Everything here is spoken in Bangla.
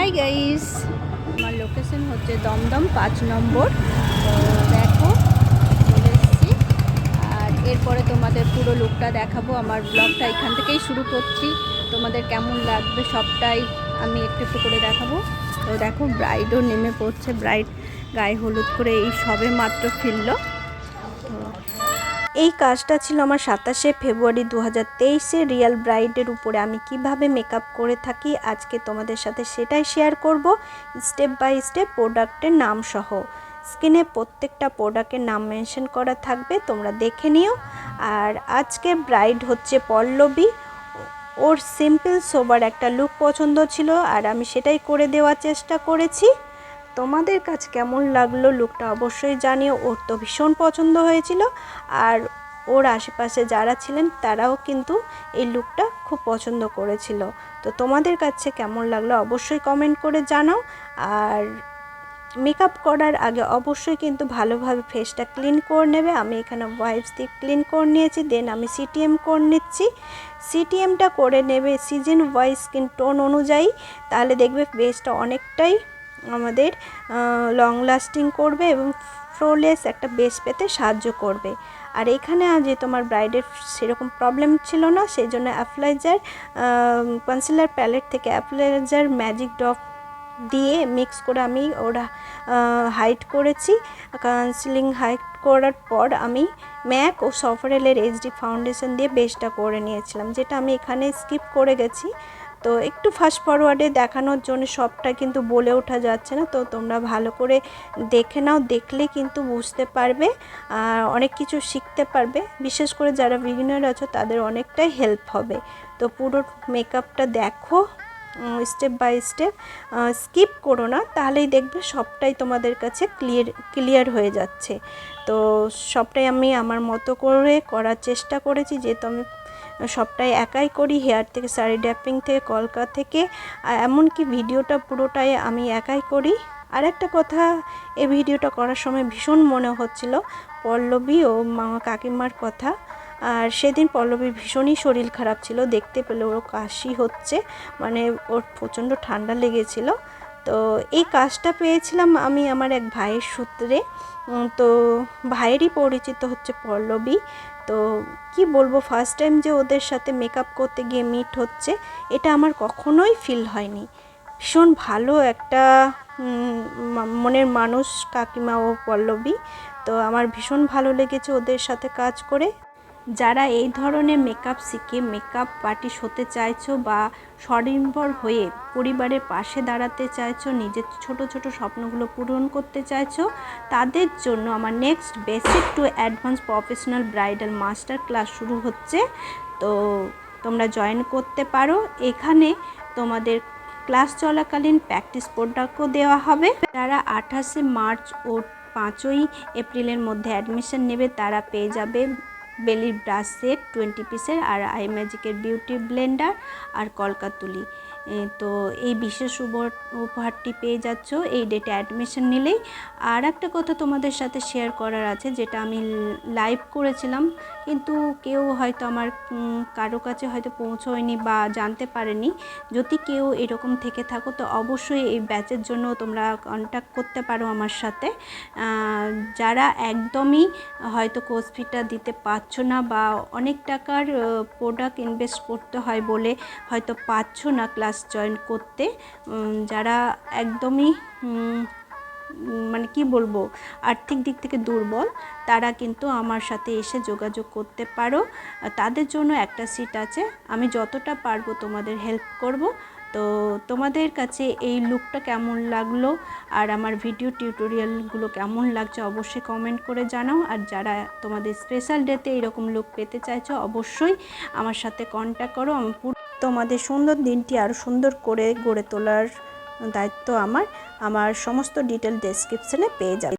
হাই গাইস আমার লোকেশন হচ্ছে দমদম পাঁচ নম্বর। দেখো, চলে এসেছি। আর এরপরে তোমাদের পুরো লুকটা দেখাবো। আমার ব্লগটা এখান থেকেই শুরু করছি। তোমাদের কেমন লাগবে সবটাই আমি একটু একটু করে দেখাবো। তো দেখো ব্রাইডও নেমে পড়ছে। ব্রাইড গায়ে হলুদ করে এই সবে মাত্র ফিরলো। এই কাজটা ছিল আমার সাতাশে ফেব্রুয়ারি দু হাজার তেইশে রিয়াল ব্রাইডের উপরে। আমি কীভাবে মেকআপ করে থাকি আজকে তোমাদের সাথে সেটাই শেয়ার করব। স্টেপ বাই স্টেপ প্রোডাক্টের নাম সহ স্ক্রিনে প্রত্যেকটা প্রোডাক্টের নাম মেনশন করা থাকবে, তোমরা দেখে নিও। আর আজকে ব্রাইড হচ্ছে পল্লবী। ওর সিম্পল সোবার একটা লুক পছন্দ ছিল, আর আমি সেটাই করে দেওয়ার চেষ্টা করেছি। তোমাদের কাছে কেমন লাগল লুকটা অবশ্যই জানিও। ওর তো ভীষণ পছন্দ হয়েছিল। আর ওর আশেপাশে যারা ছিলেন, তারাও কিন্তু এই লুকটা খুব পছন্দ করেছিল। তো তোমাদের কাছে কেমন লাগল অবশ্যই কমেন্ট করে জানাও। আর মেকআপ করার আগে অবশ্যই কিন্তু ভালোভাবে ফেসটা ক্লিন করে নেবে। আমি এখানে ওয়াইপস দিয়ে ক্লিন করে নিয়েছি দেন আমি সিটিএম করে নিচ্ছি। সিটিএমটা করে নেবে সিজন ওয়াইজ স্কিন টোন অনুযায়ী। তাহলে দেখবে ফেসটা অনেকটাই আমাদের লং লাস্টিং করবে এবং ফ্লোলেস একটা বেস পেতে সাহায্য করবে। আর এখানে যে তোমার ব্রাইডের সেরকম প্রবলেম ছিল না সেই জন্য অ্যাপ্লাইজার কনসিলার প্যালেট থেকে অ্যাপ্লাইজার ম্যাজিক ডপ দিয়ে মিক্স করে আমি ওরা হাইট করেছি। কাউন্সিলিং হাইট করার পর আমি ম্যাক ও সফরেলের এইচডি ফাউন্ডেশন দিয়ে বেসটা করে নিয়েছিলাম, যেটা আমি এখানে স্কিপ করে গেছি। তো একটু ফাস্ট ফরওয়ার্ডে দেখানোর জন্য সবটা কিন্তু বলে ওঠা যাচ্ছে না। তো তোমরা ভালো করে দেখে নাও, দেখলে কিন্তু বুঝতে পারবে আর অনেক কিছু শিখতে পারবে। বিশেষ করে যারা বিগিনার আছো, তাদের অনেকটাই হেল্প হবে। তো পুরো মেকআপটা দেখো স্টেপ বাই স্টেপ স্কিপ করো না, তাহলেই দেখবে সবটাই তোমাদের কাছে ক্লিয়ার ক্লিয়ার হয়ে যাচ্ছে। তো সবটাই আমি আমার মতো করে করার চেষ্টা করেছি, যেহেতু আমি সবটাই একাই করি, হেয়ার থেকে, শাড়ি ড্যাপিং থেকে, কলকা থেকে এমনকি ভিডিওটা পুরোটাই আমি একাই করি। আর একটা কথা, এই ভিডিওটা করার সময় ভীষণ মনে হচ্ছিল, পল্লবী ও মামা কাকিমার কথা। আর সেদিন পল্লবীর ভীষণই শরীর খারাপ ছিল, দেখতে পেলে ওর কাশি হচ্ছে মানে ওর প্রচণ্ড ঠান্ডা লেগেছিল। তো এই কাজটা পেয়েছিলাম আমি আমার এক ভাইয়ের সূত্রে। তো ভাইয়েরই পরিচিত হচ্ছে পল্লবী। তো কি বলব ফার্স্ট টাইম যে ওদের সাথে মেকআপ করতে গিয়ে মিট হচ্ছে, এটা আমার কখনোই ফিল হয়নি। ভীষণ ভালো একটা মনের মানুষ কাকিমা ও পল্লবী, তো আমার ভীষণ ভালো লেগেছে ওদের সাথে কাজ করে। যারা এই ধরনের মেকআপ শিখে মেকআপ আর্টিস্ট হতে চাইছো বা স্বনির্ভর হয়ে পরিবারের পাশে দাঁড়াতে চাইছো, নিজের ছোট ছোট স্বপ্নগুলো পূরণ করতে চাইছো, তাদের জন্য আমার next basic to advance professional bridal master class শুরু হচ্ছে। তো তোমরা জয়েন করতে পারো। এখানে তোমাদের ক্লাস চলাকালীন প্র্যাকটিস প্রোডাক্টও দেওয়া হবে। যারা আঠাশে মার্চ ও পাঁচই এপ্রিলের মধ্যে অ্যাডমিশন নেবে, তারা পেয়ে যাবে বেলির ব্রাশ সেট টোয়েন্টি পিসের আর আই ম্যাজিকের বিউটি ব্লেন্ডার আর কলকাতুলি। তো এই বিশেষ উপহারটি পেয়ে যাচ্ছ। এই ডেটে অ্যাডমিশন নিলেই। আর একটা কথা তোমাদের সাথে শেয়ার করার আছে, যেটা আমি লাইভ করেছিলাম, কিন্তু কেউ হয়তো আমার কারও কাছে হয়তো পৌঁছয়নি বা জানতে পারেনি। যদি কেউ এরকম থেকে থাকো, তো অবশ্যই এই ব্যাচের জন্য তোমরা কন্ট্যাক্ট করতে পারো আমার সাথে। যারা একদমই হয়তো কোর্স ফিটা দিতে পারছ না বা অনেক টাকার প্রোডাক্ট ইনভেস্ট করতে হয় বলে হয়তো পাচ্ছ না ক্লাস জয়েন করতে যারা একদমই মানে কি বলব, আর্থিক দিক থেকে দুর্বল, তারা কিন্তু আমার সাথে এসে যোগাযোগ করতে পারো। তাদের জন্য একটা সিট আছে। আমি যতটা পারব তোমাদের হেল্প করব। তো তোমাদের কাছে এই লুকটা কেমন লাগল? আর আমার ভিডিও টিউটোরিয়ালগুলো কেমন লাগছে অবশ্যই কমেন্ট করে জানাও। আর যারা তোমাদের স্পেশাল ডেতে এরকম লুক পেতে চাইছো, অবশ্যই আমার সাথে কন্ট্যাক্ট করো। আমি তোমাদের সুন্দর দিনটি আরও সুন্দর করে গড়ে তোলার দায়িত্ব আমার। আমার সমস্ত ডিটেল ডেসক্রিপশানে পেয়ে যাবে।